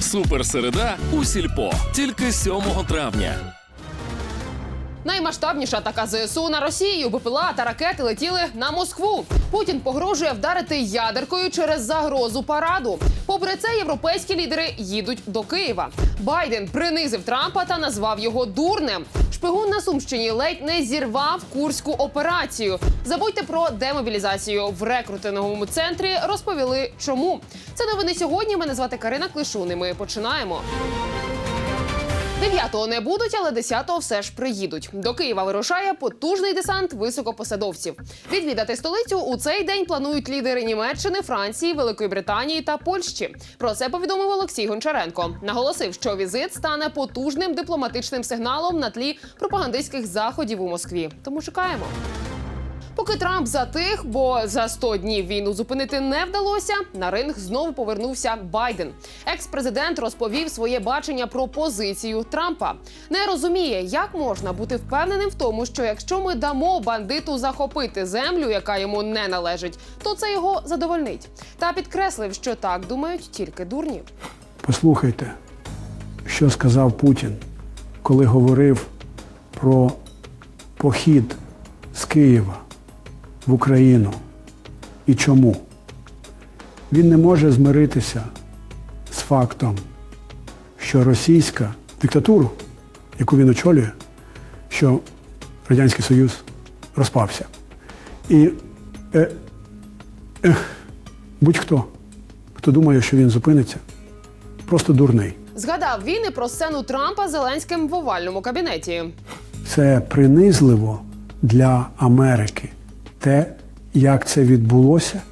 Суперсереда у сільпо тільки 7 травня. Наймасштабніша атака ЗСУ на Росію. БПЛА та ракети летіли на Москву. Путін погрожує вдарити ядеркою через загрозу параду. Попри це, європейські лідери їдуть до Києва. Байден принизив Трампа та назвав його дурнем. Шпигун на Сумщині ледь не зірвав курську операцію. Забудьте про демобілізацію в рекрутинговому центрі. Розповіли, чому це новини сьогодні. Мене звати Карина Клишун. і Ми починаємо. 9-го не будуть, але 10-го все ж приїдуть. До Києва вирушає потужний десант високопосадовців. Відвідати столицю у цей день планують лідери Німеччини, Франції, Великої Британії та Польщі. Про це повідомив Олексій Гончаренко. Наголосив, що візит стане потужним дипломатичним сигналом на тлі пропагандистських заходів у Москві. Тому чекаємо. Поки Трамп затих, бо за 100 днів війну зупинити не вдалося. На ринг знову повернувся Байден. Екс-президент розповів своє бачення про позицію Трампа. Не розуміє, як можна бути впевненим в тому, що якщо ми дамо бандиту захопити землю, яка йому не належить, то це його задовольнить. Та підкреслив, що так думають тільки дурні. Послухайте, що сказав Путін, коли говорив про похід з Києва в Україну і чому. Він не може змиритися з фактом, що російська диктатура, яку він очолює, що Радянський Союз розпався. І е, е, будь-хто, хто думає, що він зупиниться, просто дурний. Згадав він і про сцену Трампа Зеленським в овальному кабінеті. Це принизливо для Америки. Те, як це відбулося,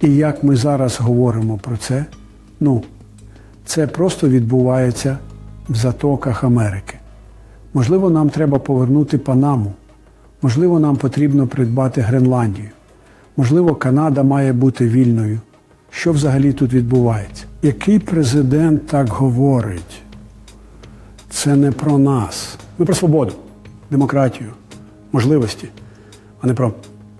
і як ми зараз говоримо про це. Ну, це просто відбувається в затоках Америки. Можливо, нам треба повернути Панаму. Можливо, нам потрібно придбати Гренландію. Можливо, Канада має бути вільною. Що взагалі тут відбувається? Який президент так говорить? Це не про нас. Ми про свободу, демократію, можливості, а не про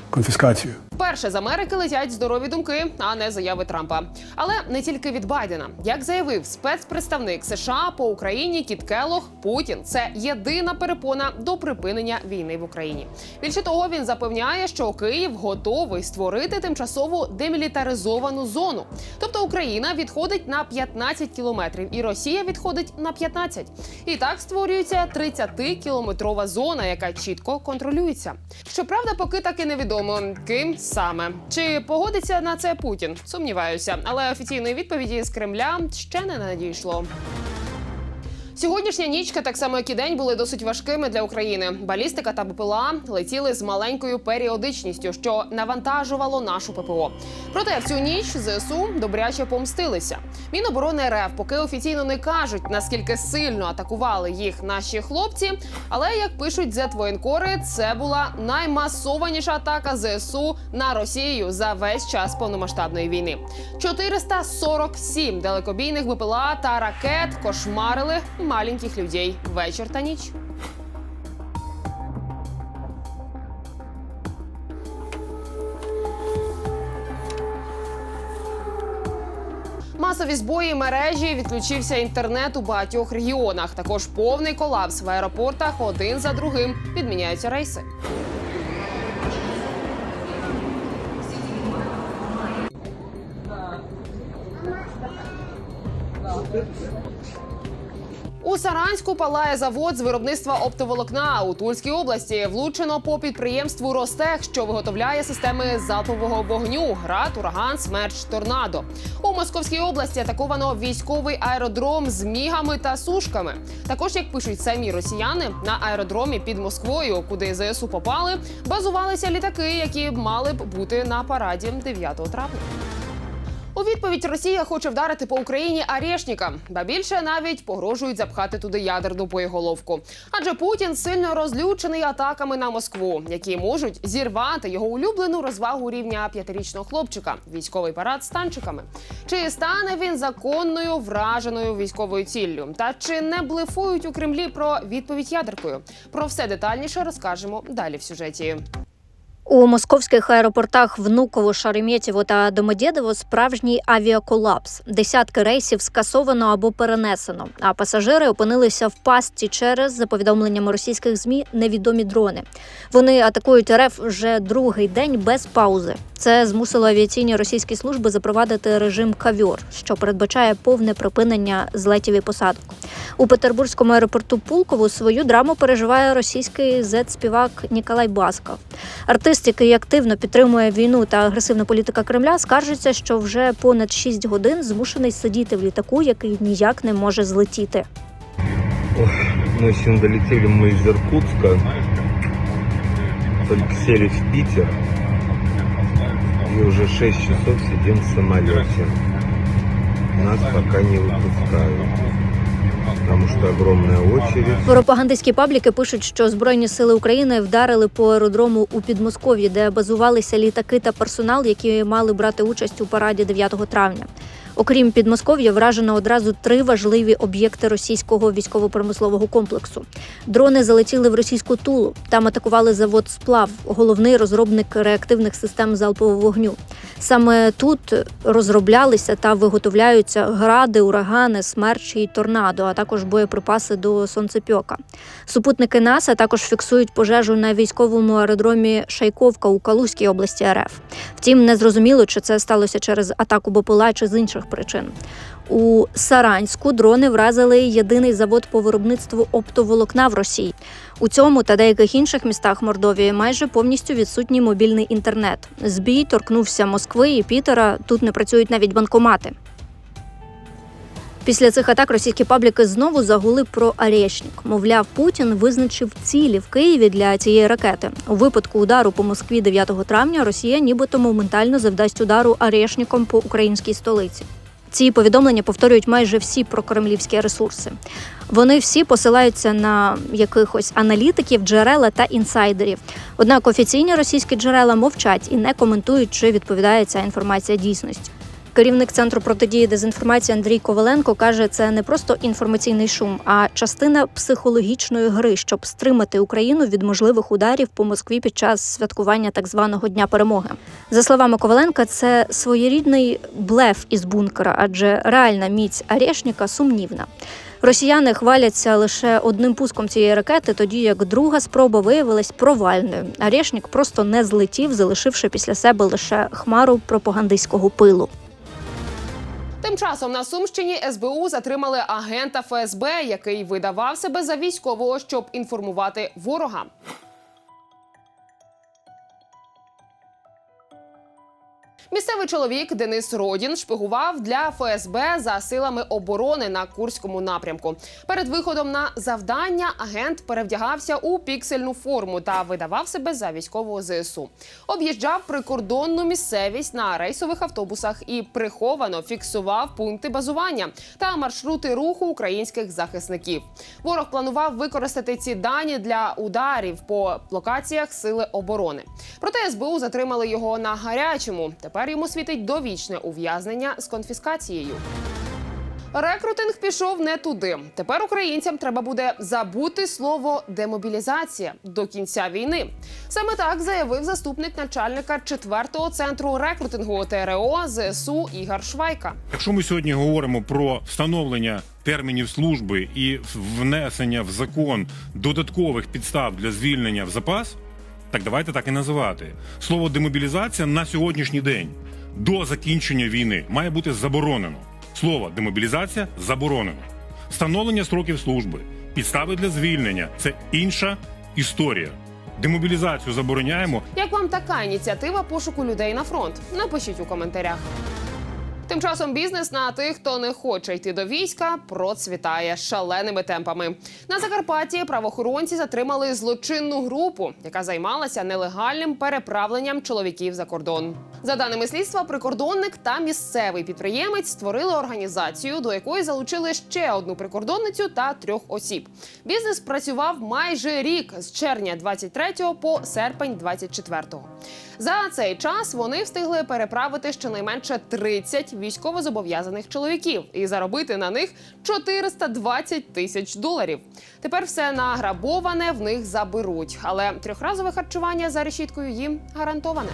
конфіскацію. Вперше з Америки летять здорові думки, а не заяви Трампа. Але не тільки від Байдена. Як заявив спецпредставник США по Україні Кіт Келлог, Путін це єдина перепона до припинення війни в Україні. Більше того, він запевняє, що Київ готовий створити тимчасово демілітаризовану зону. Тобто Україна відходить на 15 кілометрів, і Росія відходить на 15. І так створюється 30-кілометрова зона, яка чітко контролюється. Щоправда, поки так і невідомо, ким саме чи погодиться на це Путін. Сумніваюся, але офіційної відповіді з Кремля ще не надійшло. Сьогоднішня нічка, так само як і день, були досить важкими для України. Балістика та БПЛА летіли з маленькою періодичністю, що навантажувало нашу ППО. Проте в цю ніч ЗСУ добряче помстилися. Міноборони РФ поки офіційно не кажуть, наскільки сильно атакували їх наші хлопці. Але як пишуть зетвоєнкори, це була наймасованіша атака ЗСУ на Росію за весь час повномасштабної війни. 447 далекобійних БПЛА та ракет кошмарили маленьких людей вечір та ніч. Масові збої мережі відключився інтернет у багатьох регіонах. Також повний колапс в аеропортах один за другим відміняються рейси. У Саранську палає завод з виробництва оптоволокна у Тульській області. Влучено по підприємству Ростех, що виготовляє системи залпового вогню, град, ураган, смерч, торнадо. У Московській області атаковано військовий аеродром з мігами та сушками. Також, як пишуть самі росіяни, на аеродромі під Москвою, куди ЗСУ попали, базувалися літаки, які мали б бути на параді 9 травня. У відповідь Росія хоче вдарити по Україні арешника, ба більше навіть погрожують запхати туди ядерну боєголовку. Адже Путін сильно розлючений атаками на Москву, які можуть зірвати його улюблену розвагу рівня п'ятирічного хлопчика військовий парад з танчиками. Чи стане він законною враженою військовою ціллю? Та чи не блефують у Кремлі про відповідь ядеркою? Про все детальніше розкажемо далі в сюжеті. У московських аеропортах Внуково, Шереметьєво та Домодєдово справжній авіаколапс. Десятки рейсів скасовано або перенесено, а пасажири опинилися в пастці через, за повідомленнями російських змі, невідомі дрони. Вони атакують РФ вже другий день без паузи. Це змусило авіаційні російські служби запровадити режим кавьор, що передбачає повне припинення злетів і посадок. У Петербурзькому аеропорту Пулково свою драму переживає російський зет-співак Ніколай Басков. Артист, який активно підтримує війну та агресивну політика Кремля, скаржиться, що вже понад 6 годин змушений сидіти в літаку, який ніяк не може злетіти. Мы сегодня долетели мы из Иркутска, только сели в Питер и уже 6 часов сидим в самолете. Нас пока не выпускают, потому що огромна очередь. Пропагандистські пабліки пишуть, що Збройні сили України вдарили по аеродрому у Підмосков'ї, де базувалися літаки та персонал, які мали брати участь у параді 9 травня. Окрім Підмосков'я, вражено одразу три важливі об'єкти російського військово-промислового комплексу. Дрони залетіли в російську тулу. Там атакували завод сплав, головний розробник реактивних систем залпового вогню. Саме тут розроблялися та виготовляються гради, урагани, смерчі і торнадо, а також боєприпаси до сонцепьока. Супутники НАСА також фіксують пожежу на військовому аеродромі Шайковка у Калузькій області РФ. Втім, не зрозуміло, чи це сталося через атаку БПЛА чи з інших причин. У Саранську дрони вразили єдиний завод по виробництву оптоволокна в Росії. У цьому та деяких інших містах Мордовії майже повністю відсутній мобільний інтернет. Збій торкнувся Москви і Пітера. Тут не працюють навіть банкомати. Після цих атак російські пабліки знову загули про Арешнік. Мовляв, Путін визначив цілі в Києві для цієї ракети. У випадку удару по Москві 9 травня Росія нібито моментально завдасть удару Арешніком по українській столиці. Ці повідомлення повторюють майже всі прокремлівські ресурси. Вони всі посилаються на якихось аналітиків, джерела та інсайдерів. Однак офіційні російські джерела мовчать і не коментують, чи відповідає ця інформація дійсності. Керівник центру протидії дезінформації Андрій Коваленко каже, це не просто інформаційний шум, а частина психологічної гри, щоб стримати Україну від можливих ударів по Москві під час святкування так званого дня перемоги. За словами Коваленка, це своєрідний блеф із бункера, адже реальна міць Арешніка сумнівна. Росіяни хваляться лише одним пуском цієї ракети, тоді як друга спроба виявилась провальною. Арешнік просто не злетів, залишивши після себе лише хмару пропагандистського пилу. Тим часом на Сумщині СБУ затримали агента ФСБ, який видавав себе за військового, щоб інформувати ворога. Місцевий чоловік Денис Родін шпигував для ФСБ за силами оборони на Курському напрямку. Перед виходом на завдання агент перевдягався у піксельну форму та видавав себе за військового ЗСУ. Об'їжджав прикордонну місцевість на рейсових автобусах і приховано фіксував пункти базування та маршрути руху українських захисників. Ворог планував використати ці дані для ударів по локаціях сили оборони. Проте СБУ затримали його на гарячому. Тепер йому світить довічне ув'язнення з конфіскацією. Рекрутинг пішов не туди. Тепер українцям треба буде забути слово демобілізація до кінця війни. Саме так заявив заступник начальника 4-го центру рекрутингу ТРО ЗСУ Ігор Швайка. Якщо ми сьогодні говоримо про встановлення термінів служби і внесення в закон додаткових підстав для звільнення в запас, так давайте так і називати. Слово демобілізація на сьогоднішній день до закінчення війни має бути заборонено. Слово демобілізація заборонено. Встановлення строків служби, підстави для звільнення це інша історія. Демобілізацію забороняємо, Як вам така ініціатива пошуку людей на фронт? Напишіть у коментарях. Тим часом бізнес на тих, хто не хоче йти до війська, процвітає шаленими темпами. На Закарпатті правоохоронці затримали злочинну групу, яка займалася нелегальним переправленням чоловіків за кордон. За даними слідства, прикордонник та місцевий підприємець створили організацію, до якої залучили ще одну прикордонницю та трьох осіб. Бізнес працював майже рік з червня 23 по серпень 24. За цей час вони встигли переправити щонайменше 30 військовозобов'язаних чоловіків і заробити на них 420 тисяч доларів. Тепер все награбоване в них заберуть, але трьохразове харчування за решіткою їм гарантоване.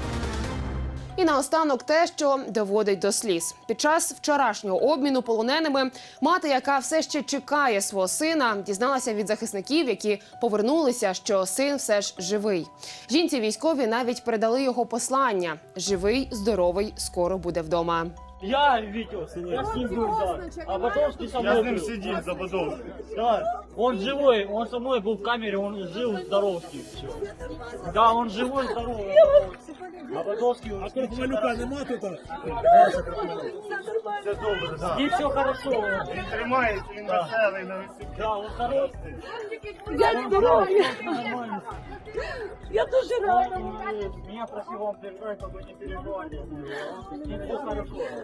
І наостанок те, що доводить до сліз. Під час вчорашнього обміну полоненими мати, яка все ще чекає свого сина, дізналася від захисників, які повернулися, що син все ж живий. Жінці військові навіть передали його послання: живий, здоровий, скоро буде вдома. Я видел, я с ним был, да. А Бодовский со мной Я с ним был. сидел за Бодовским. Да, он живой, он со мной был в камере, он жил здоровский. Всё. Да, он живой, здоровый. А Бодовский уже... А Малюка нема тут? Все добре, да. И все хорошо. Він тримається, він веселий на висоті. Да, он здоровый. Я здорова. Нормально. Я дуже рада. Меня просил вам держать, чтобы не переживали. И все хорошо.